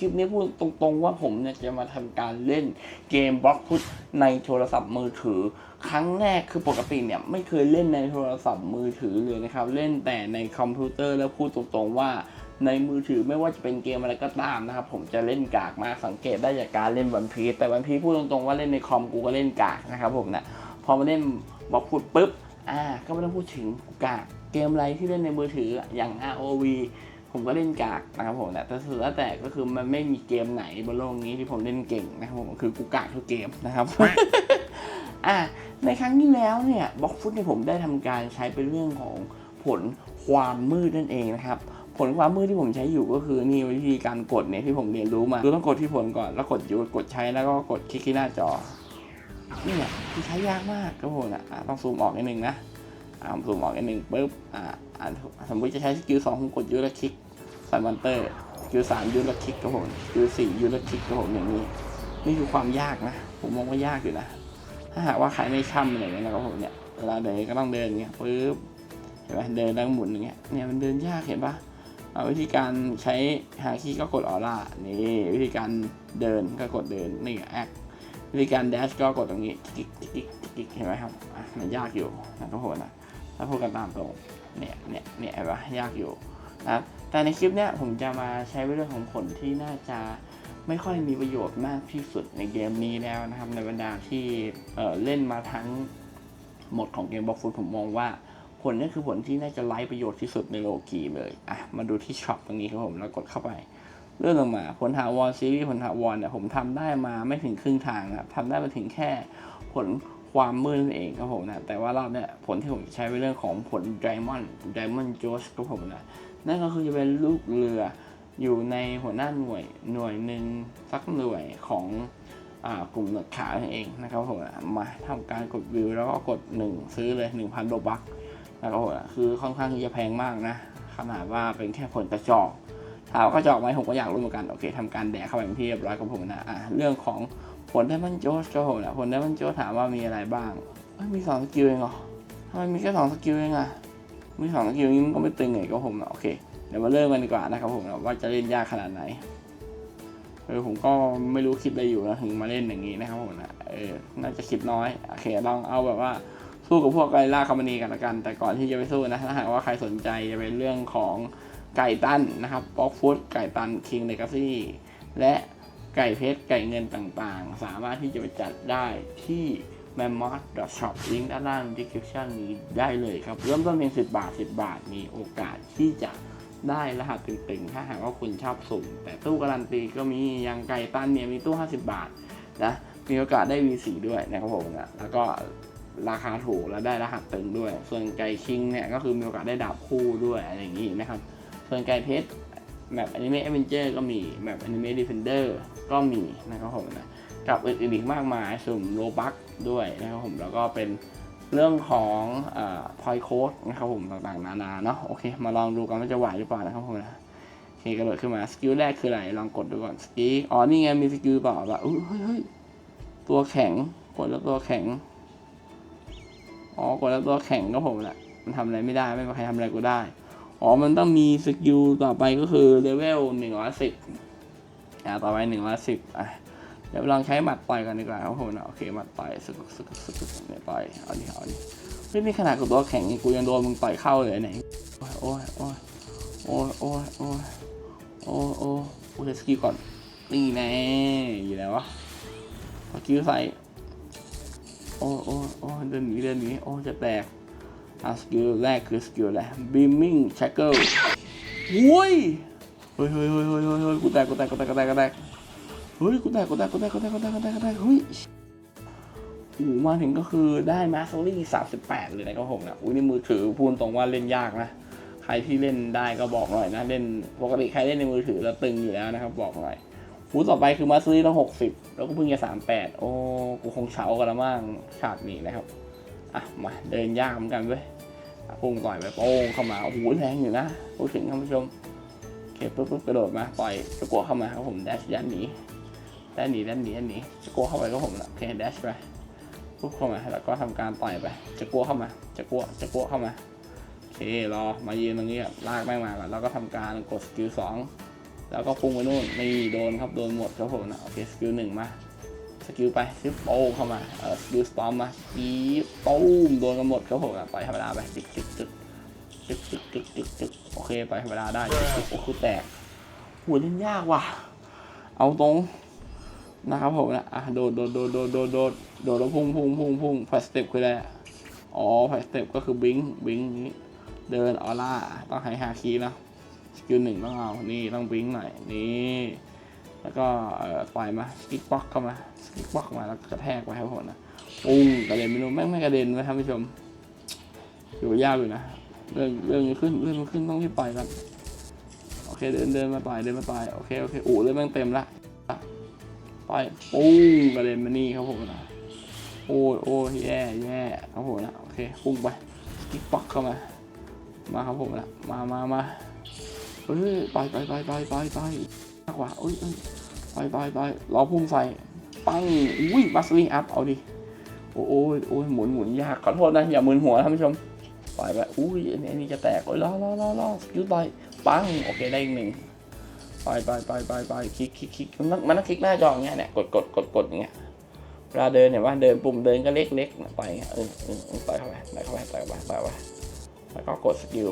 คลิปนี้พูดตรงๆว่าผมเนี่ยจะมาทำการเล่นเกมบล็อกฟุตในโทรศัพท์มือถือ ครั้งแรกคือปกติเนี่ยไม่เคยเล่นในโทรศัพท์มือถือเลยนะครับ เล่นแต่ในคอมพิวเตอร์แล้วพูดตรงๆว่าในมือถือไม่ว่าจะเป็นเกมอะไรก็ตามนะครับ ผมจะเล่นกากมากสังเกตได้จากการเล่นวันพีแต่วันพีพูดตรงๆว่าเล่นในคอมกูก็เล่นกากนะครับผมนะพอมาเล่นบล็อกฟุตปุ๊บอ่าก็ไม่ต้องพูดถึงกูกากเกมอะไรที่เล่นในมือถืออย่าง ROV ผมก็เล่นกากนะครับผมนะแต่สุดแล้วแต่ก็คือมันไม่มีเกมไหนบนโลกนี้ที่ผมเล่นเก่งนะครับผมคือกูกากทุกเกมนะครับอะในครั้งที่แล้วเนี่ยบล็อกฟุตเนี่ยผมได้ทำการใช้เป็นเรื่องของผลความมืดนั่นเองนะครับผลความมืดที่ผมใช้อยู่ก็คือนี่วิธีการกดเนี่ยที่ผมเรียนรู้มาคือต้องกดที่ผลก่อนแล้วกดยูกดใช้แล้วก็กดคลิกที่หน้าจอนี่แหละที่ใช้ยากมากครับผมนะอะต้องซูมออกนิดนึงนะอ่า ผมซูมออกนิดนึงปุ๊บอ่าสมมติจะใช้สกิลสองผมกดยูแล้วคลิกใส่มันเตอร์สกิลสามยูแล้วคลิกครับผมสกิลสี่ยูแล้วคลิกครับผมอย่างนี้ นี่คือความยากนะ ผมมองว่ายากอยู่นะ ถ้าหากว่าใครไม่ช่ำอะไรเงี้ยนะครับผมเนี่ยเวลาเดินก็ต้องเดินเงี้ยปุ๊บเห็นไหมเดินแล้วหมุนอย่างเงี้ยเนี่ยมันเดินยากเห็นปะเอาวิธีการใช้หาคีย์ก็กดออร่านี่วิธีการเดินก็กดเดินนี่แอควิธีการแดชก็กดตรงนี้กิ๊กกิ๊กกิ๊กเห็นไหมครับมันยากอยู่นะครับผมนะ ถ้าพูดกันตามตรงเนี่ยเนี่ยเนี่ยเห็นปะยากอยู่นะครับแต่ในคลิปเนี้ยผมจะมาใช้เรื่องของผลที่น่าจะไม่ค่อยมีประโยชน์มากที่สุดในเกมนี้แล้วนะครับ ในบรรดาที่เอ่อเล่นมาทั้งหมดของเกมบล็อกฟุตผมมองว่าผลนี้คือผลที่น่าจะไร้ประโยชน์ที่สุดในโลกีเลยอะมาดูที่ช็อปตรงนี้ครับผมแล้วกดเข้าไปเลื่อนลงมาผลถาวรซีรีส์ผลถาวรเนี่ยผมทำได้มาไม่ถึงครึ่งทางนะครับทำได้มาถึงแค่ผล ความมืดนั่นเองครับผมนะแต่ว่ารอบเนี่ยผลที่ผมใช้เป็นเรื่องของผล Diamond Diamond j o s ครับผมนะนั่นก็คือจะเป็นลูกเรืออยู่ในหัวหน้าหน่วยหน่วยหนึ่งสักหน่วยของอกลุ่มหนวดขาวนั่นเองนะครับผมมาทำการกดวิวแล้วก็กด 1 ซื้อเลย 1,000โลบักนะครับผมคือค่อนข้างที่จะแพงมากนะ ขนาดว่าเป็นแค่ผลกระจอกถามว่ากระจอกไหมผมก็อยากรู้เหมือนกัน โอเคทำการแดกเข้าไปเป็นที่เรียบร้อยกับผมนะอะเรื่องของ ผลได้มันโจสก็ผมนะผลได้มันโจสถามว่ามีอะไรบ้างเอ้ยมีสองสกิลเองเหรอทำไมมีแค่สองสกิลเองอะมีสองสกิลนี้มันก็ไม่ตึงไงก็ผมนะโอเคเดี๋ยวมาเริ่มกันดีกว่านะครับผมว่าจะเล่นยากขนาดไหนเออผมก็ไม่รู้คิดอะไรอยู่นะถึงมาเล่นอย่างนี้นะครับผมนะเออน่าจะคิดน้อยโอเคลองเอาแบบว่าสู้กับพวกไกล่าคอมมานีกันละกัน แต่ก่อนที่จะไปสู้นะถ้าหากว่าใครสนใจจะเป็นเรื่องของไก่ตันนะครับป๊อกฟุตไก่ตันคิงเลกาซี่และ ไก่เพชรไก่เงินต่างๆ สามารถที่จะไปจัดได้ที่ m a m m o t shop ลิงก์ด้านล่าง description นี้ได้เลยครับ เริ่มต้นเพียง10 บาท 10 บาท มีโอกาสที่จะได้รหัสตึงๆ ถ้าหากว่าคุณชอบสุ่ม แต่ตู้การันตีก็มีย่างไก่ตันเนี่ยมีตู้ 50 บาทนะมีโอกาสได้ V4 ด้วยนะครับผมนะแล้วก็ราคาถูกแล้วได้รหัสตึงด้วย ส่วนไก่คิงเนี่ยก็คือมีโอกาสได้ดาบคู่ด้วยอะไรอย่างนี้นะครับ ส่วนไก่เพชรแบบอนิเมะเอเวนเจอร์ก็มีแบบอนิเมะดีเฟนเดอร์ ก็มีนะครับผมนะกับอื่นๆอีกมากมายสุ่มโลบักด้วยนะครับผมแล้วก็เป็นเรื่องของพอยโค้ดนะครับผมต่างๆนานาเนาะโอเค มาลองดูกันว่าจะไหวหรือเปล่านะครับผมนะโอเคกระโดดขึ้นมาสกิลแรกคืออะไรลองกดดูก่อนสกิลอ๋อนี่ไงมีสกิลต่อแบบเฮ้ยเฮ้ยตัวแข็งกดแล้วตัวแข็งอ๋อกดแล้วตัวแข็งก็ผมแหละมันทำอะไรไม่ได้ไม่มีใครทำอะไรกูได้ อ๋อ มันต้องมีสกิลต่อไปก็คือเลเวลหนึ่งร้อยสิบ อ่าต่อไปหนึ่งร้อยสิบอะเดี๋ยวลองใช้หมัดต่อยกันดีกว่าครับผมนะโอเคหมัดต่อยสึกสึกสึกสึกเนี่ยต่อยเอาดิเอาดิเฮ้ยนี่ขนาดกูตัวแข็งกูยังโดนมึงต่อยเข้าเลยไหนโอ้ยโอ้ยโอ้ยโอ้ยโอ้ยโอ้ยโอ้ยกูจะสกิลก่อนนี่แน่อยู่แล้ววะสกิลใส่โอ้ยโอ้ยโอ้ยเดินหนีเดินหนีโอ้ยจะแตกอะสกิลแรกคือสกิลอะไร beaming shackle อุ้ย ฮ้ยเฮ้ยเฮ้ยเฮ้ยเฮ้ยเฮ้ยกูแตกกูแตกกูแตกกูแตกกูแตกเฮ้ยกูแตกกูแตกกูแตกกูแตกกูแตกกูแตกกูแตกเฮ้ยโอ้มาถึงก็คือได้มาสลี่สามสิบแปดเลยนะครับผมนะอุ้ยนี่มือถือพูดตรงว่าเล่นยากนะใครที่เล่นได้ก็บอกหน่อยนะเล่นปกติใครเล่นในมือถือแล้วตึงอยู่แล้วนะครับบอกหน่อยหูต่อไปคือมาสลี่ต้องหกสิบแล้วก็เพิ่งจะสามแปดโอ้กูคงเฉากันละมั่งฉากนี้นะครับอะมาเดินยากเหมือนกันเว้ยพุ่งต่อยไปโป้งเข้ามาโอ้โหแรงอยู่นะพูดถึงท่านผู้ชม เคปุ๊บปุ๊บกระโดดมาต่อยตะกัวเข้ามาครับผมแดชยันหนีด้านหนีด้านหนีด้านหนีจะกลัวเข้าไปก็ผมละโอเคแดชไปปุ๊บเข้ามาแล้วก็ทำการต่อยไป จะกลัวเข้ามา จะกลัวจะกลัวเข้ามาโอเครอมายืนตรงนี้ก่อนลากแม่งมาก่อนแล้วก็ทำการกดสกิลสองแล้วก็พุ่งไปนู่นนี่โดนครับโดนหมดครับผมนะโอเคสกิลหนึ่งมาสกิลไปซิปโป้เข้ามาเออสกิลสตอมมาอีตูมโดนกันหมดครับผมนะไปธรรมดาไปติ๊กติ๊กติ๊ก ติ๊กติ๊กติ๊กติ๊กติ๊กโอเคไปธรรมดาได้ติ๊กติ๊กโอ้คือแตกหัวเล่นยากว่ะ เอาตรงนะครับผมนะอะโดดโดดโดดโดดโดดโดดโดดแล้วพุ่งพุ่งพุ่งพุ่งไฟสเต็ปคืออะไรอะอ๋อไฟสเต็ปก็คือบิงบิงนี้ เดินออร่าต้องให้ฮาคีนะสกิลหนึ่งต้องเอานี่ต้องบิงก์หน่อยนี่แล้วก็เอ่อปล่อยมาสกิกบ็อกเข้ามาสกิกบ็อกมาแล้วกระแทกไปครับผมนะปุ้งกระเด็นไม่รู้แม่งไม่กระเด็นนะท่านผู้ชมอยู่ยากอยู่นะ เรื่องเรื่องนี้ขึ้นเรื่องนี้ขึ้นต้องรีบไปกันโอเคเดินเดินมาต่อยเดินมาต่อยโอเคโอเคอู๋เรื่องแม่งเต็มละไปปุ้งกระเด็นมานี่ครับผมนะโอ้ยโอ้ยแย่แย่ครับผมนะโอเคปุ้งไปสกิกบ็อกเข้ามามาครับผมนะมามามาเฮ้ยไปไปไปไปไปไปมากกว่าเอ้ยเอ้ยไปไปไปรอพุ่งใส่ปังอุ้ยบัสลิงอัพเอาดิโอ้โอ้ยโอ้ยหมุนหมุนยากขอโทษนะอย่ามึนหัวท่านผู้ชม ล่อยไปอุ้ยอันนี้อันนี้จะแตกโอ้ยรอรอรอรอสกิลต่อยปังโอเคได้อีกหนึ่งไปไปไปไปไปคลิกคลิกคลิกมันมันต้องคลิกหน้าจออย่างเงี้ยเนี่ยกดกดกดกดอย่างเงี้ยเวลาเดินเห็นว่าเดินปุ่มเดินก็เล็กเล็กนะไปเงี้ยเออเออเออต่อยเข้าไปต่อยเข้าไปต่อยเข้าไปต่อยเข้าไปแล้วก็กดสกิล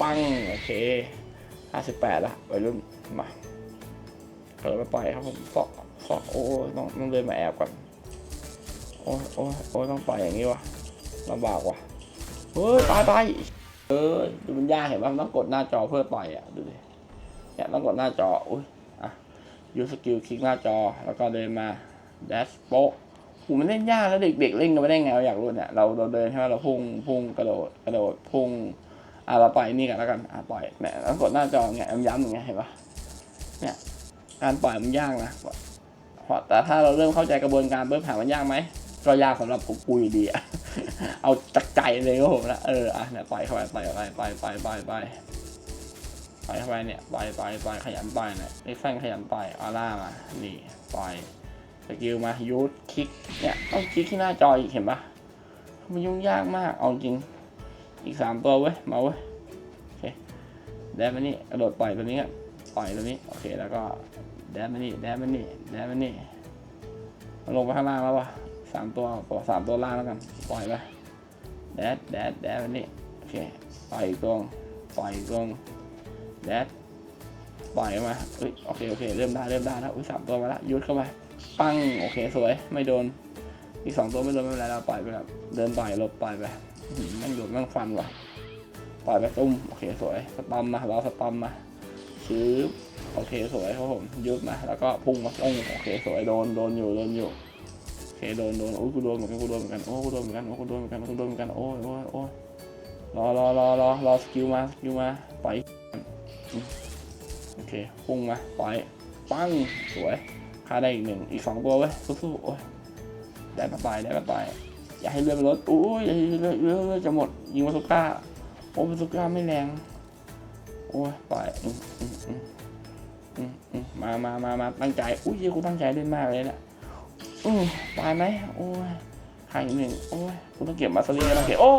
ปังโอเคห้าสิบแปดละวัยรุ่นมาเปิดไปปล่อยครับผมฟอกฟอกโอ้ยต้องต้องเดินมาแอบก่อนโอ้ยโอ้ยโอ้ยต้องปล่อยอย่างนี้วะลำบากว่ะ เฮ้ยไปไปเออดูมันยากเห็นป่ะมันต้องกดหน้าจอเพื่อปล่อยอะดูดิเนี่ยต้องกดหน้าจออุ้ยอะยูสกิลคลิกหน้าจอแล้วก็เดินมาแดชโป๊ะหูมันเล่นยากแล้วเด็กๆเล่นกันไม่ได้ไงเราอยากรู้เนี่ยเราเราเดินใช่ไหมเราพุ่งพุ่งกระโดดกระโดดพุ่งอะเราปล่อยนี่กันแล้วกันอะปล่อยเนี่ยแล้วกดหน้าจอเงี้ยย้ำๆอย่างเงี้ยเห็นปะเนี่ยการปล่อยมันยากนะเพราะแต่ถ้าเราเริ่มเข้าใจกระบวนการเพิ่มถามมันยากไหม ก็ยากสำหรับผมกูอยู่ดีอะเอาจากใจเลยก็ผมนะเอออะเนี่ยปล่อยเข้าไปปล่อยเข้าไปปล่อยปล่อยปล่อยปล่อยปล่อยเข้าไปเนี่ยปล่อยปล่อยปล่อยขยันปล่อยเนี่ยไอ้แฟนขยันปล่อยอาร่ามานี่ปล่อยสกิลมายูทคลิกเนี่ยต้องคลิกที่หน้าจออีกเห็นปะมันยุ่งยากมากเอาจริง อีกสามตัวเว้ยมาเว้ยโอเคแดนมานี่กระโดดปล่อยตัวนี้กันปล่อยตัวนี้โอเคแล้วก็แดนมานี่แดนมานี่แดนมานี่มันลงไปข้างล่างแล้ววะ สามตัวตัวสามตัวล่างแล้วกัน ปล่อยไปแดดแดดแดดมานี่โอเคปล่อยตัวปล่อยตัวแดดปล่อยมาเอ้ยโอเคโอเคเริ่มได้เริ่มได้แล้วอุ้ยสามตัวมาแล้วยุดเข้าไปปั้งโอเคสวยไม่โดน อีกสองตัวไม่โดนไม่เป็นไรเราปล่อยไปแบบเดินต่อยลบปล่อยไปแม่งโดดแม่งฟันว่ะปล่อยไปตุ้มโอเคสวยสตอมมาเราสตอมมาชื้อโอเคสวยครับผมยุดมาแล้วก็พุ่งมาตุ้งโอเคสวยโดนโดนอยู่โดนอยู่ โดนโดนโอ้กูโดนเหมือนกันกูโดนเหมือนกันโอ้ยกูโดนเหมือนกันโอ้ยกูโดนเหมือนกันกูโดนเหมือนกันโอ้ยโอ้ยโอ้ยรอรอรอรอรอสกิลมาสกิลมาปล่อยโอเคพุ่งมาปล่อยปั้งสวยฆ่าได้อีกหนึ่งอีกสองตัวเว้ยสู้ๆโอ้ยได้มาตายได้มาตายอย่าให้เรือมันลดโอ้ยอย่าให้เรือเรือเรือจะหมดยิงมาสุก้าโอ้มาสุก้าไม่แรงโอ้ยปล่อยมอืมอืมอืมอืมมามามามาตั้งใจอุ้ยกูตั้งใจเล่นมากเลยนะ อืมตายไหมโอ้ยขาดอีกหนึ่งโอ้ยกูต้องเก็บมาสลิงก็ต้องเก็บโอ้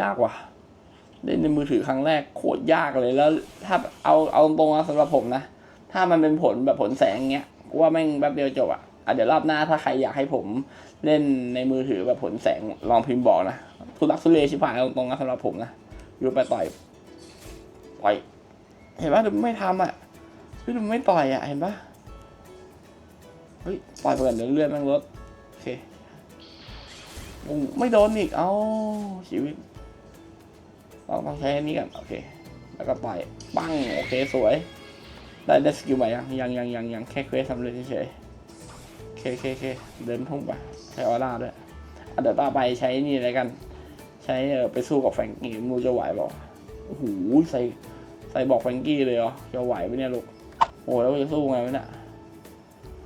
ยากว่ะเล่นในมือถือครั้งแรกโคตรยากเลยแล้ว ถ้าเอาเอาตรงๆสำหรับผมนะ ถ้ามันเป็นผลแบบผลแสงเงี้ยกูว่าแม่งแป๊บเดียวจบอะอะเดี๋ยวรอบหน้าถ้าใครอยากให้ผมเล่นในมือถือแบบผลแสงลองพิมพ์บอกนะทุลักทุเลชิบหายเอาตรงๆนะสำหรับผมนะยูไปต่อยต่อย เห็นปะดูไม่ทำอะพี่ดูไม่ต่อยอะเห็นปะ เฮ้ยปล่อยไปก่อนเดี๋ยวเลื่อนแม่งลดโอเคโอไม่โดนอีก เอาชีวิตลองต้องใช้อันนี้กันโอเค แล้วก็ปล่อยปังโอเคสวย ได้ได้สกิลใหม่ยังยังยังยังยังแค่เควสสำเร็จเฉยๆเคเคเคเดินทุ่งไปใช้ออร่าด้วยเดี๋ยวต่อไปใช้นี่อะไรกัน ใช้เออไปสู้กับแฟงกี้มูจะไหวบอกโอ้โหใส่ใส่บอกแฟงกี้เลยเหรอจะไหวไหมเนี่ยลูกโอ้แล้วจะสู้ไงวะเนี่ย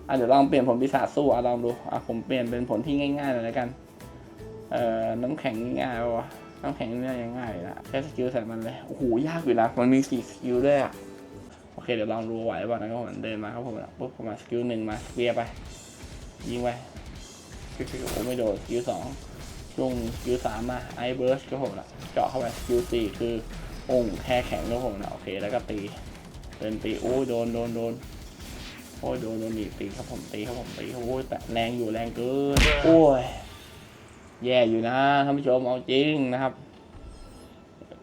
อะเดี๋ยวลองเปลี่ยนผลปีศาจสู้อะลองดูอะผมเปลี่ยนเป็นผลที่ง่ายๆเลยแล้วกัน เอ่อน้ำแข็งง่ายๆวะน้ำแข็งนี่ยังง่ายอยู่นะแค่สกิลใส่มันเลยโอ้โหยากอยู่นะมันมีสี่สกิลด้วยอะโอเคเดี๋ยวลองดูไหวป่ะนะครับผมเดินมาครับผมปุ๊บผมมาสกิลหนึ่งมาเคลียไปยิงไปโอ้ไม่โดนสกิลสองช่วงสกิลสามมาไอเบิร์สครับผมนะเจาะเข้าไปสกิลสี่คือโอ่งแค่แข็งครับผมนะโอเคแล้วก็ตีเดินตีโอ้โดนโดนโดน โอ้ยโดนโดนอีกตีครับผมตีครับผมตีโอ้ยแต่แรงอยู่แรงเกินโอ้ยแย่อยู่นะท่านผู้ชมเอาจริงนะครับ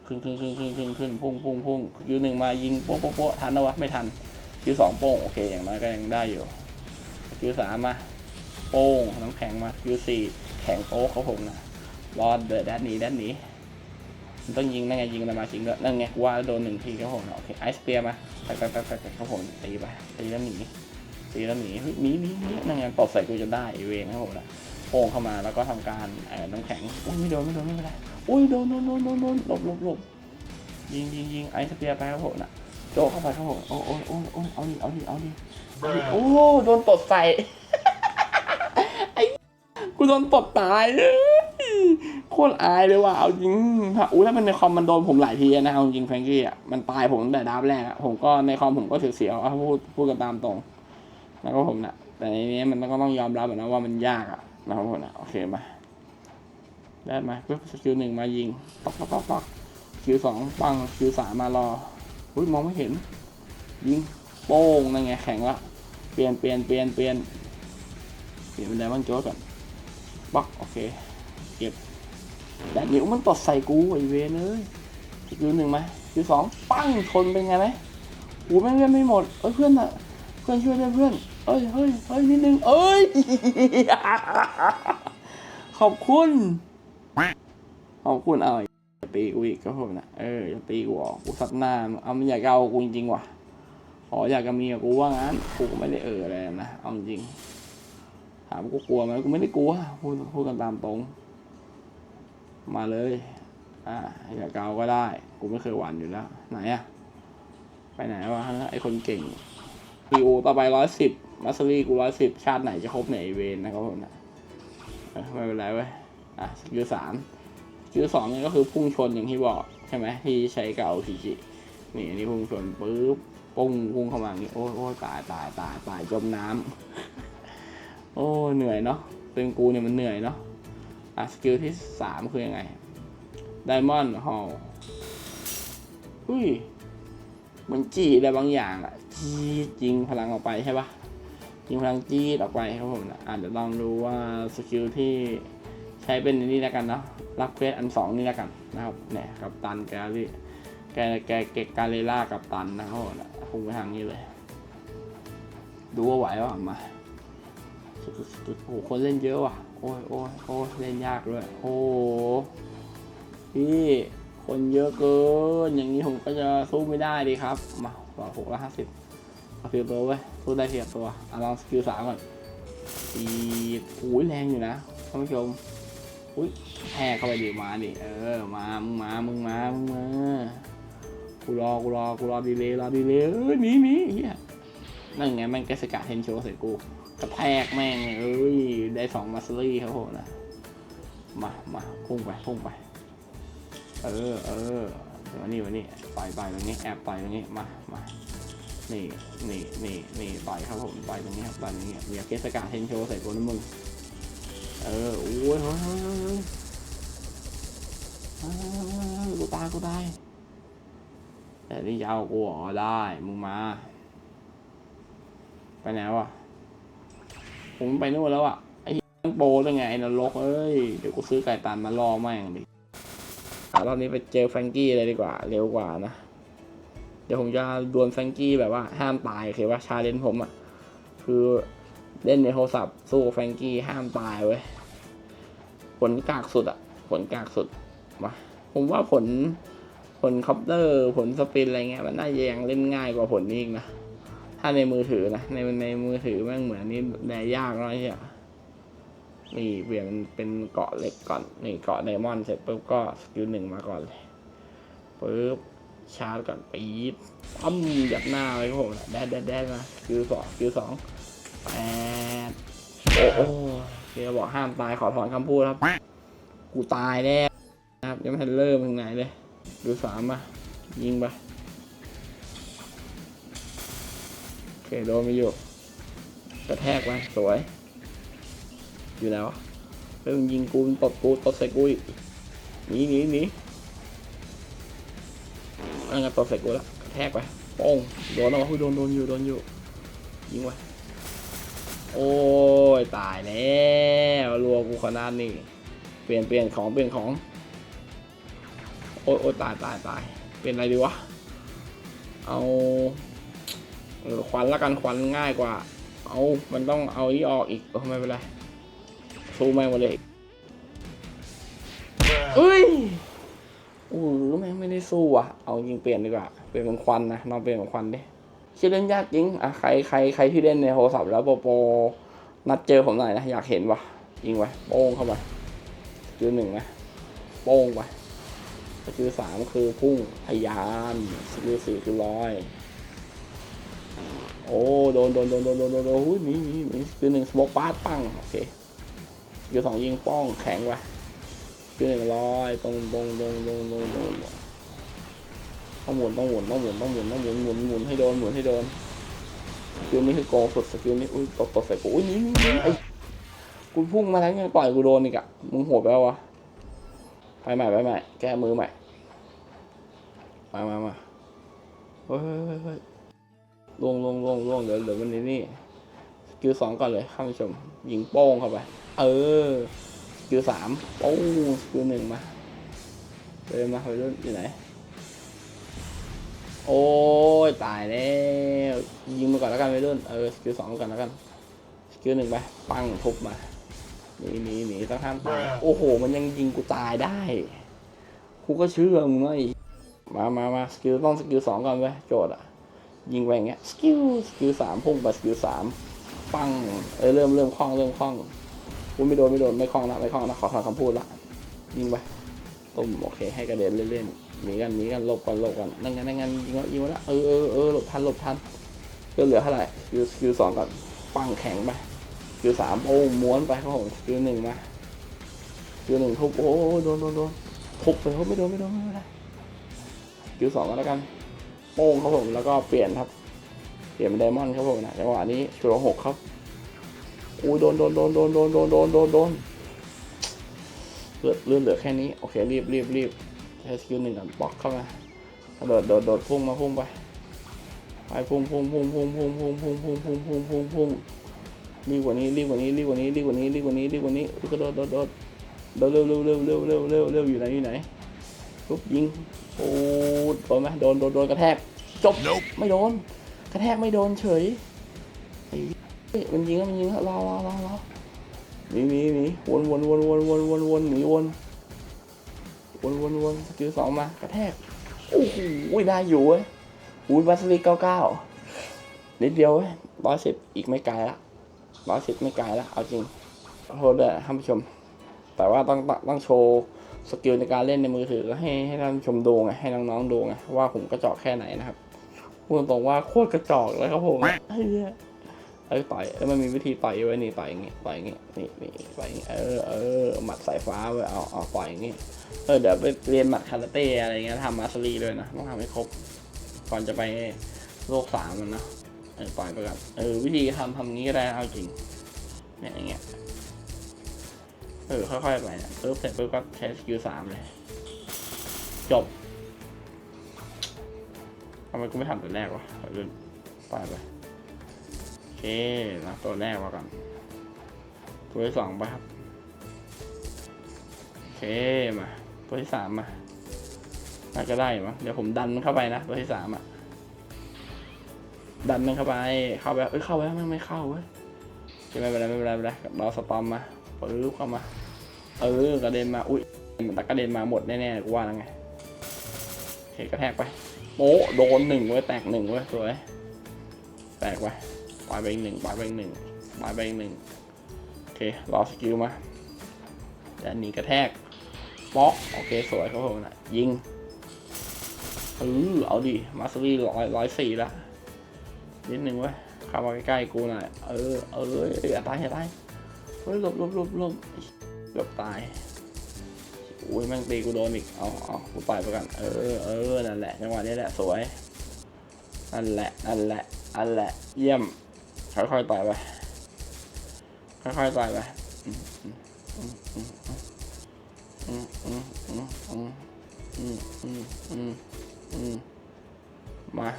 ขึ้นขึ้นขึ้นขึ้นขึ้นขึ้นพุ่งพุ่งพุ่งคิวหนึ่งมายิงโป๊ะโป๊ะโป๊ะทันนะวะไม่ทันคิวสองโป้งโอเคอย่างน้อยก็ยังได้อยู่คิวสามมาโป้งน้ำแข็งมาคิวสี่แข็งโป๊ะครับผมนะรอดเดือดแดดหนีแดดหนีมันต้องยิงนั่นไงยิงอะไรมาจริงด้วยนั่นไงว่าโดนหนึ่งทีครับผมโอเคไอสเปียร์มาไปไปไปไปไปครับผมตีไปตีแล้วหนี ตีแล้วหนีเฮ้ยหนีหนีหนีนั่นไงตบใส่กูจนได้ไอเวนครับผมนะโป้งเข้ามาแล้วก็ทำการเอ่อน้ำแข็งอุ้ยไม่โดนไม่โดนไม่เป็นไรอุ้ยโดนโดนโดนโดนโดนหลบหลบหลบยิงยิงยิงไอสเปียร์ไปครับผมน่ะโจเข้าไปครับผมโอ้โอ้โอ้โอ้เอาดิเอาดิเอาดิเอาดิโอ้โดนตดใส่ไอ้กูโดนตดตายเลยโคตรอายเลยว่ะเอาจริงถ้าอุ้ยถ้าเป็นในคอมมันโดนผมหลายทีนะเอาจริงแฟรงกี้อะมันตายผมตั้งแต่ดาบแรกอะผมก็ในคอมผมก็เสียวๆอะพูดพูดกันตามตรง แล้วก็ผมนะแต่ในนี้มันก็ต้องยอมรับนะว่ามันยากอะนะครับผมนะโอเคมาได้ไหมปุ๊บสกิลหนึ่งมายิงปักปักปักปักคิวสองปังคิวสามมารออุ้ยมองไม่เห็น ยิงโป้งนั่นไงแข็งละเปลี่ยนเปลี่ยนเปลี่ยนเปลี่ยนเปลี่ยนเป็นไดมอนด์โจ๊กก่อนปักโอเคเก็บแต่นิ้วมันตดใส่กูไอเวนเลยสกิลหนึ่งไหมคิวสองปังชนเป็นไงไหมกูแม่งเล่นไม่หมดเอ้ยเพื่อนอะ เพื่อนช่วยด้วยเพื่อนเอ้ยเฮ้ยเฮ้ยนิดนึงเอ้ยขอบคุณขอบคุณเอาไอ้ตีกูอีกก็ผมนะเออตีกูออกกูสัดหน้าเอามันอยากเอากูจริงๆว่ะขออยากจะมีกับกูว่างั้นกูไม่ได้เอออะไรนะเอาจริงถามกูกลัวไหมกูไม่ได้กลัวพูดพูดกันตามตรง มาเลยอ่าอยากเอาก็ได้ กูไม่เคยหวั่นอยู่แล้วไหนอะไปไหนวะไอคนเก่ง พีโอต่อไปร้อยสิบมัสซรี่กูร้อยสิบชาติไหนจะครบไหนไอเวนนะครับผมนะไม่เป็นไรเว้ยอะสกิลสามสกิลสองนี่ก็คือพุ่งชนอย่างที่บอกใช่ไหมที่ใช้เกับเอาทีจินี่อันนี้พุ่งชนปุ๊บปุ้งพุ่งเข้ามาอย่างนี้โอ้ยโอ้ยตายตายตายตายจมน้ำโอ้เหนื่อยเนาะเป็นกูเนี่ยมันเหนื่อยเนาะอะสกิลที่สามคือยังไงไดมอนด์ฮอลอุ้ย มันจี้อะไรบางอย่างอะจี้ยิงพลังออกไปใช่ปะยิงพลังจี้ออกไปครับผมนะอาจจะลองดูว่าสกิลที่ใช้เป็นนนี้แล้วกันเนาะรับเควสอันสองนี่แล้วกันนะครับเนี่ยกับตันแกลี่แกแกเกกาเลล่ากับตันนะครับผมนะพุ่งไปทางนี้เลย ดูว่าไหวป่ะมาโอ้โหคนเล่นเยอะว่ะ โอ้ยโอ้ยโอ้ยเล่นยากด้วย โอ้พี่ คนเยอะเกิน อย่างนี้ผมก็จะสู้ไม่ได้ดีครับ มาหกร้อยห้าสิบเอาเทียบตัวเว้ยสู้ได้เทียบตัวอะลองสกิลสามก่อนอีอุ้ยแรงอยู่นะท่านผู้ชมอุ้ยแพ้เข้าไปดิมาดิเออมามึงมามึงมามึงมากูรอกูรอกูรอดีเลยรอดีเลยเออหนีหนีเฮียนั่นไงแม่งแกสกัดเทนโชใส่กูกระแทกแม่งเลยเอ้ยได้สองมาสลี่ครับผมนะมามาพุ่งไปพุ่งไป เออเออวันนี้วันนี้ต่อยต่อยตรงนี้แอบต่อยตรงนี้มามานี่นี่นี่นี่ต่อยครับผมต่อยตรงนี้ครับต่อยตรงนี้เดี๋ยวเกสกาเทนโชใส่กูนะมึงเออโอ้ยเฮ้ยเฮ้ยเฮ้ยเฮ้ยเฮ้ยเฮ้ยกูตายกูตายแต่นี่ยาวกูอ๋อได้มึงมาไปไหนวะผมไปนู่นแล้วอะไอ้โปรได้ไงนรกเอ้ยเดี๋ยวกูซื้อไก่ตันมาล่อแม่งดิ อะรอบนี้ไปเจอแฟรงกี้เลยดีกว่า เร็วกว่านะ เดี๋ยวผมจะดวลแฟรงกี้แบบว่าห้ามตายโอเคว่าชาเลนจ์ผมอะคือเล่นในโทรศัพท์สู้แฟรงกี้ห้ามตายเว้ย ผลกากสุดอะผลกากสุดมาผมว่าผลผลคอปเตอร์ ผลสปินอะไรเงี้ยมันน่าจะยังเล่นง่ายกว่าผลนี้อีกนะ ถ้าในมือถือนะในในมือถือแม่งเหมือนนี่แดยากน้อยใช่ไหม นี่เปลี่ยนเป็นเกาะเหล็กก่อนนี่เกาะไดมอนด์เสร็จปุ๊บก็สกิลหนึ่งมาก่อนเลยปุ๊บชาร์จก่อนปี๊ดปั้มหยัดหน้าไว้ครับผมแดดแดดแดดมาสกิลสองสกิลสองแปดโอ้โหเดี๋ยวบอกห้ามตายขอถอนคำพูดครับ กูตายแน่นะครับยังไม่ทันเริ่มถึงไหนเลยดูสามมายิงไปโอเคโดนไปอยู่กระแทกไปสวย อยู่แล้วะเฮ้ยมันยิงกูมันตบกูตบใส่กูอีกหนีหนีหนีนั่นก็ตัวเสร็จกูแล้วกระแทกไปโป้งโดนแล้วโดนโดนอยู่โดนอยู่ยิงไว้โอ้ยตายแล้วรัวกูขนาดนี้เปลี่ยนเปลี่ยนของเปลี่ยนของโอ้ยโอ้ยตายตายตายเป็นอะไรดีวะเอาเออควันละกันควันง่ายกว่า เอามันต้องเอาอีออกอีกก็ไม่เป็นไร สู้แม่งมาเลยเอ้ยโอ้โหแม่งไม่ได้สู้อะ เอายิงเปลี่ยนดีกว่า เปลี่ยนเป็นควันนะลองเปลี่ยนเป็นควันดิชื่อเล่นยากจริง อะใครใครใครที่เล่นในโทรศัพท์แล้วโปรโปรนัดเจอผมหน่อยนะ อยากเห็นวะยิงไว้โป้งเข้าไปคือหนึ่งนะ โป้งไปสกิลสามคือพุ่งพยานสกิลสี่คือลอยโอ้ โดนโดนโดนโดนโดนโดนโดนหุ้ยหนีหนีหนีสกิลหนึ่งสโมกปาร์ตปัง โอเค สกิลสองยิงป้องแข็งไปสกิลหนึ่งลอยตรงตรงตรงตรงตรงตรงต้องหมุนต้องหมุนต้องหมุนต้องหมุนต้องหมุนหมุนหมุนให้โดนหมุนให้โดนสกิลนี้คือโกงสุดสกิลนี้อุ้ยตกตกใส่กูอุ้ยนี่นี่นี่ไอ้กูพุ่งมาทั้งยังต่อยกูโดนอีกอะมึงโหดไปแล้ววะไปใหม่ไปใหม่แก้มือใหม่มามามาเฮ้ยเฮ้ยเฮ้ยลวงลวงลวงลวงเดี๋ยวเดี๋ยววันนี้นี่สกิลสองก่อนเลยข้ามชมยิงโป้งเข้าไป เออสกิลสามโป้งสกิลหนึ่งมาเดินมาไปรุ่นอยู่ไหน โอ้ยตายแล้วยิงมาก่อนแล้วกันไปรุ่นเออสกิลสองก่อนแล้วกันสกิลหนึ่งไปปังทุบมาหนีหนีหนีต้องห้ามตายโอ้โห มันยังยิงกูตายได้กูก็เชื่อมึงไอ้มามามาสกิลต้องสกิลสองก่อนเว้ยโจทย์อะยิงไปอย่างเงี้ยสกิลสกิลสามพุ่งไปสกิลสามปังเออเริ่มเริ่มคล่องเริ่มคล่อง กูไม่โดนไม่โดนไม่คล่องนะไม่คล่องนะขอถอนคำพูดละยิงไปตุ้มโอเค ให้กระเด็นเล่นๆหนีกันหนีกันหลบกันหลบกันนั่งงั้นนั่งงั้นยิงแล้วยิงแล้วเออเออเออหลบทันหลบทันก็เหลือเท่าไหร่สกิลสกิลสองก่อนปังแข็งไปคิวสามโอ้ม้วนไปครับผมคิวหนึ่งมาคิวหนึ่งทุบโอ้โดนโดนโดนทุบไปเขาไม่โดนไม่โดนไม่เป็นไรคิวสองก็แล้วกันโป้งครับผมแล้วก็เปลี่ยนครับ เปลี่ยนเป็นไดมอนด์ครับผมนะจังหวะนี้คิวหกครับ อ้ยโดนโดนโดนโดนโดนโดนโดนโดนโดนเลือดเลือดเหลือแค่นี้ โอเค รีบรีบรีบใช้สกิลหนึ่งกันบล็อกเข้ามากระโดดโดดโดดพุ่งมาพุ่งไปไปพุ่งพุ่งพุ่งพุ่งพุ่งพุ่งพุ่งพุ่งพุ่งพุ่งพุ่งพุ่งรีบกว่านี้รีบกว่านี้รีบกว่านี้รีบกว่านี้รีบกว่านี้รีบกว่านี้กระโดดโดดโดดโดดเร็วเร็วเร็วเร็วเร็วเร็วเร็วอยู่ไหนอยู่ไหนปุ๊บยิงโอ้โดนไหมโดนโดนโดนกระแทกจบไม่โดนกระแทกไม่โดนเฉยไอ้เฮ้ย มันยิงแล้วมันยิงแล้วรอรอรอรอหนีหนีหนีวนวนวนวนวนวนวนหนีวนวนวนวนสกิลสองมากระแทกโอ้โหได้อยู่เว้ยอุ้ยบัสลีเก้าเก้านิดเดียวเว้ยร้อยสิบอีกไม่ไกลละร้อยสิบไม่ไกลล้วเอาจริงโทษด้วยท่านผู้ชม แต่ว่าต้องต้องโชว์สกิลในการเล่นในมือถือให้ให้ท่านผู้ชมดูไงให้น้องๆดูไงว่าผมกระจอกแค่ไหนนะครับพูดตรงว่าโคตรกระจอกเลยครับผมไอ้เฮ้ย เอ้ยต่อยเอ้ยมันมีวิธีต่อยไว้นี่ต่อยอย่างงี้ต่อยอย่างงี้นี่นี่ต่อยอย่างงี้เออเออหมัดสายฟ้าไว้เอาเอาต่อยอย่างงี้เออเดี๋ยวไปเรียนหมัดคาราเต้อะไรเงี้ยทำมาสรีด้วยนะต้องทำให้ครบก่อนจะไปโลกสามมันนะเออปล่อยไปก่อนเออวิธีทำทำงี้ก็ได้เอาจริงเนี่ยอย่างเงี้ยเออค่อยๆไปเนี่ยปุ๊บเสร็จปุ๊บก็ใช้สกิลสามเลย จบทำไมกูไม่ทำตัวแรกวะเอาเรื่องปล่อยไป เคนะตัวแรกมาก่อน ตัวที่สองไปครับ โอเคมา ตัวที่สามมาน่าจะได้มั้งเดี๋ยวผมดันมันเข้าไปนะ ตัวที่สามอะ ดันมันเข้าไป เข้าไป เอ้ย เข้าไปไม่ไม่เข้าเว้ยไม่เป็นไรไม่เป็นไรไม่เป็นไรรอสตอมมาปึ๊บเข้ามา เออกระเด็นมา อุ้ยมันกระเด็นมาหมดแน่ๆกูว่าแล้วไงโอเคกระแทกไปโป๊โดนหนึ่งเว้ย แตกหนึ่งเว้ย สวย แตกไป ปล่อยไปอีกหนึ่งปล่อยไปอีกหนึ่งปล่อยไปอีกหนึ่งโอเครอสกิลมาจะหนีกระแทกป๊อกโอเคสวยครับผมนะยิงเออเอาดิมาสวีร้อยร้อยสี่ละนิดนึงเว้ยเข้ามาใกล้ๆกูหน่อยเออเอออย่าตายอย่าตายเฮ้ยหลบหลบหลบหลบเกือบตายอุ้ยแม่งตีกูโดนอีกเอาเอากูปล่อยไปกันเออเออนั่นแหละจังหวะนี้แหละสวยนั่นแหละนั่นแหละอันแหละเยี่ยม ค่อยๆตายไป ค่อยๆตายไปมา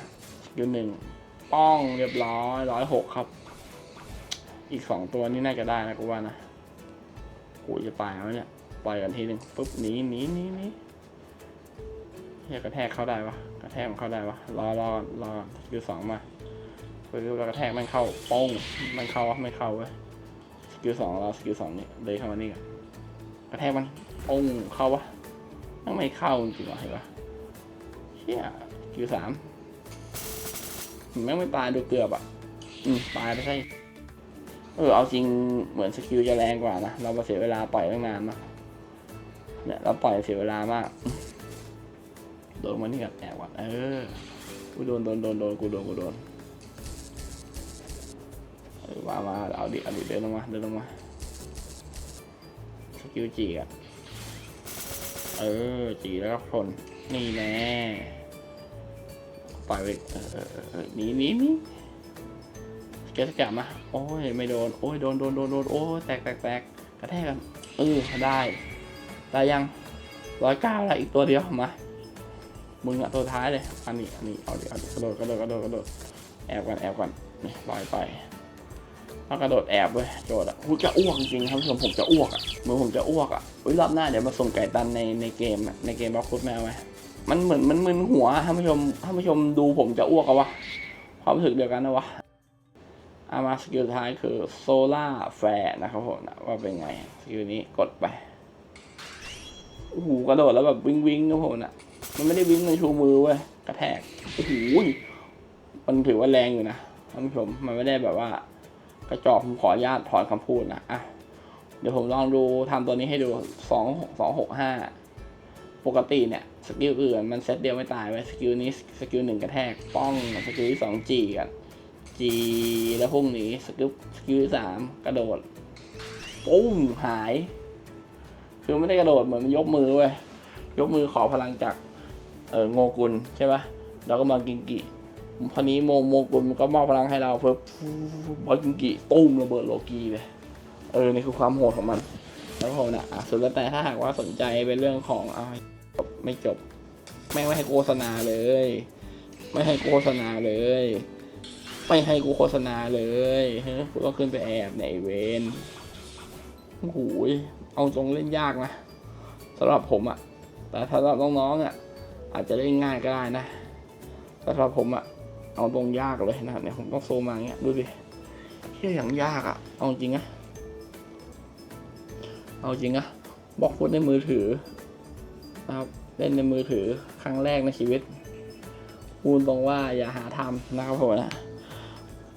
เดือนหนึ่ง ป้องเรียบร้อยร้อยหกครับ อีกสองตัวนี่น่าจะได้นะกูว่านะกูจะตายแล้วเนี่ยปล่อยกันทีหนึ่งปุ๊บหนีหนีหนีหนีเฮียกระแทกเข้าได้ปะกระแทกมันเข้าได้ปะรอรอรอยูสองมา ปดูแล้วกระแทกมันเข้าป้องมันเข้าวะไม่เข้าเว้ยสกิลสองเรอสกิลสองนี่เลยเข้ามานี่กันกระแทกมันป้องเข้าวะมันไม่เข้าจริงๆวะเห็นปะเฮียสกิลสามแม่งไม่ตายดูเกือบอะ อืมตายไปใช่เออเอาจริงเหมือนสกิลจะแรงกว่านะเรามาเสียเวลาปล่อยตั้งนานนะเนี่ยเราปล่อยเสียเวลามากโดนมันนี่กับแอบว่ะเออกูโดนโดนโดนโดนกูโดนกูโดน เออมามาเอาดิเอาดิเดินลงมาเดินลงมาสกิลจีอะเออจีแล้วก็พลนี่แน่ปล่อยไปเออหนีหนีหนีเกสกลับมาโอ้ยไม่โดนโอ้ยโดนโดนโดนโดนโอ้ยแตกแตกแตกกระแทกกันเออได้ได้ยังร้อยเก้าละอีกตัวเดียวมามึงอะตัวท้ายเลยอันนี้อันนี้เอาดิเอาดิกระโดดกระโดดกระโดดกระโดดแอบกันแอบกันนี่ลอยไป แล้วกระโดดแอบเว้ยโดดอะกูจะอ้วกจริงครับผมผมจะอ้วกอะเหมือนผมจะอ้วกอะเฮ้ยรอบหน้าเดี๋ยวมาส่งไก่ตันในในเกมอะในเกมบล็อกฟุตแมวไหมมันเหมือนมันมึนหัวท่านผู้ชมท่านผู้ชมดูผมจะอ้วกอะวะความรู้สึกเดียวกันนะวะอามาสกิลท้ายคือโซล่าแฟร์นะครับผมนะว่าเป็นไงสกิลนี้กดไปโอ้โหกระโดดแล้วแบบวิงวิงครับผมนะมันไม่ได้วิงมันชูมือเว้ยกระแทกโอ้โหมันถือว่าแรงอยู่นะท่านผู้ชมมันไม่ได้แบบว่า กระจอกผมขออนุญาตถอนคำพูดนะอะเดี๋ยวผมลองดูทำตัวนี้ให้ดูสองสองหกห้าปกติเนี่ยสกิลอื่นมันเซตเดียวไม่ตายไว้ยสกิลนี้สกิลหนึ่งกระแทกป้องสกิลที่สองจีกันจีแล้วพุ่งหนีสกิลสกิลที่สามกระโดดปุ้งหาย คือไม่ได้กระโดดเหมือนมันยกมือเว้ยยกมือขอพลังจากเออโงกุลใช่ปะแล้วก็มากิงกิ พอนี้โมโมกุลมันก็มอบพลังให้เราเพิ่มบอลกิงกิตุ้มระเบิดโลกีเลยเออนี่คือความโหดของมัน แล้วผมนะอะสุดแล้วแต่ถ้าหากว่าสนใจเป็นเรื่องของเอาจบไม่จบแม่ไม่ให้โฆษณาเลย ไม่ให้โฆษณาเลยไม่ให้กูโฆษณาเลยเฮ้ยกูต้องขึ้นไปแอบในเวนโอ้โหยเอาตรงเล่นยากนะสำหรับผมอะแต่สำหรับน้องๆอะอาจจะเล่นง่ายก็ได้นะสำหรับผมอะ เอาตรงยากเลยนะครับเนี่ยผมต้องโซมาอย่างเงี้ยดูดิเที่อย่างยากอะเอาจริงอะเอาจริงอะบล็อกฟุตในมือถือนะครับเล่นในมือถือครั้งแรกในชีวิตพูดตรงว่าอย่าหาทำนะครับผมนะ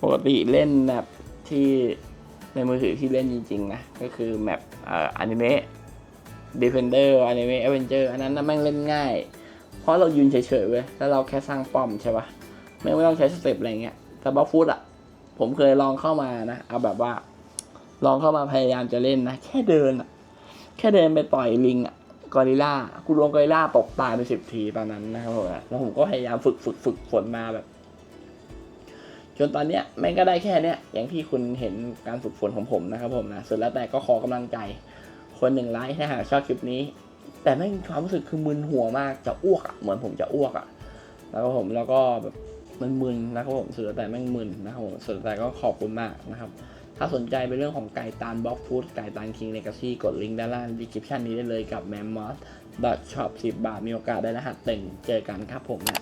ปกติเล่นแบบที่ในมือถือที่เล่นจริงๆนะก็คือแมปเอ่ออนิเมะ Defender อนิเมะ Avenger อันนั้นนะแม่งเล่นง่าย เพราะเรายืนเฉยๆเว้ยแล้วเราแค่สร้างป้อมใช่ปะ ไม่ไม่ต้องใช้สเต็ปอะไรเงี้ยแต่บัฟฟูดอะ ผมเคยลองเข้ามานะ เอาแบบว่า ลองเข้ามาพยายามจะเล่นนะ แค่เดินอะ แค่เดินไปต่อยลิงอะกอริล่ากูโดนกอริล่าตกตายไปสิบทีตอนนั้นนะครับผมนะแล้วผมก็พยายามฝึกฝึกฝึกฝนมาแบบ จนตอนเนี้ยแม่งก็ได้แค่เนี้ยอย่างที่คุณเห็นการฝึกฝนของผมนะครับผมนะสุดแล้วแต่ก็ขอกำลังใจ คนหนึ่งไลค์ถ้าหากชอบคลิปนี้ แต่แม่งความรู้สึกคือมึนหัวมากจะอ้วกอะเหมือนผมจะอ้วกอะแล้วก็ผมแล้วก็แบบ มันมึนนะครับผมสุดแต่แม่งมึนนะครับผมสุดแต่ก็ขอบคุณมากนะครับถ้าสนใจเป็นเรื่องของไก่ตานบล็อกฟูดไก่ตานคิงเลกาซี่กดลิงก์ด้านล่างดีคริปชันนี้ได้เลยกับแมมมอสดอทช็อปสิบบาทมีโอกาสได้รหัสเต็งเจอกันครับผมนะ